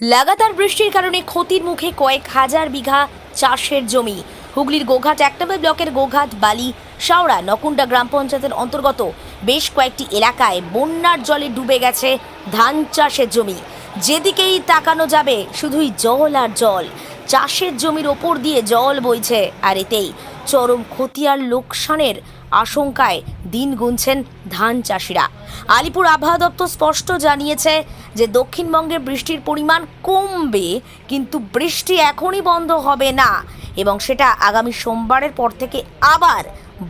লাগাতার বৃষ্টির কারণে ক্ষতির মুখে কয়েক হাজার বিঘা চাষের জমি। হুগলির গোঘাট এক নম্বর ব্লকের গোঘাট, বালি, শাওড়া, নকুন্ডা গ্রাম পঞ্চায়েতের অন্তর্গত বেশ কয়েকটি এলাকায় বন্যার জলে ডুবে গেছে ধান চাষের জমি। যেদিকেই তাকানো যাবে, শুধুই জল আর জল। চাষের জমির ওপর দিয়ে জল বইছে আর এতেই। চরম ক্ষতি আর লোকসানের আশঙ্কায় দিন গুনছেন ধান চাষিরা। আলিপুর আবহাওয়া দপ্তর স্পষ্ট জানিয়েছে যে দক্ষিণবঙ্গে বৃষ্টির পরিমাণ কমবে, কিন্তু বৃষ্টি এখনই বন্ধ হবে না এবং সেটা আগামী সোমবারের পর থেকে আবার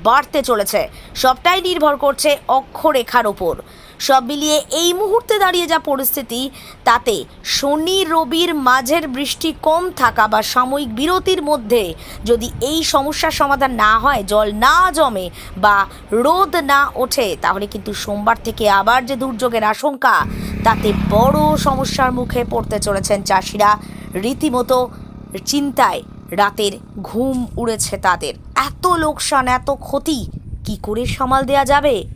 বাড়তে চলেছে। সবটাই নির্ভর করছে অক্ষরেখার ওপর। সব মিলিয়ে এই মুহূর্তে দাঁড়িয়ে যা পরিস্থিতি, তাতে শনি রবির মাঝের বৃষ্টি কম থাকা বা সাময়িক বিরতির মধ্যে যদি এই সমস্যার সমাধান না হয়, জল না জমে বা রোদ না ওঠে, তাহলে কিন্তু সোমবার থেকে আবার যে দুর্যোগের আশঙ্কা, তাতে বড় সমস্যার মুখে পড়তে চলেছেন চাষিরা। রীতিমতো চিন্তায় রাতের ঘুম উড়েছে তাদের। এত লোকসান, এত ক্ষতি, কি করে সামাল দেয়া যাবে?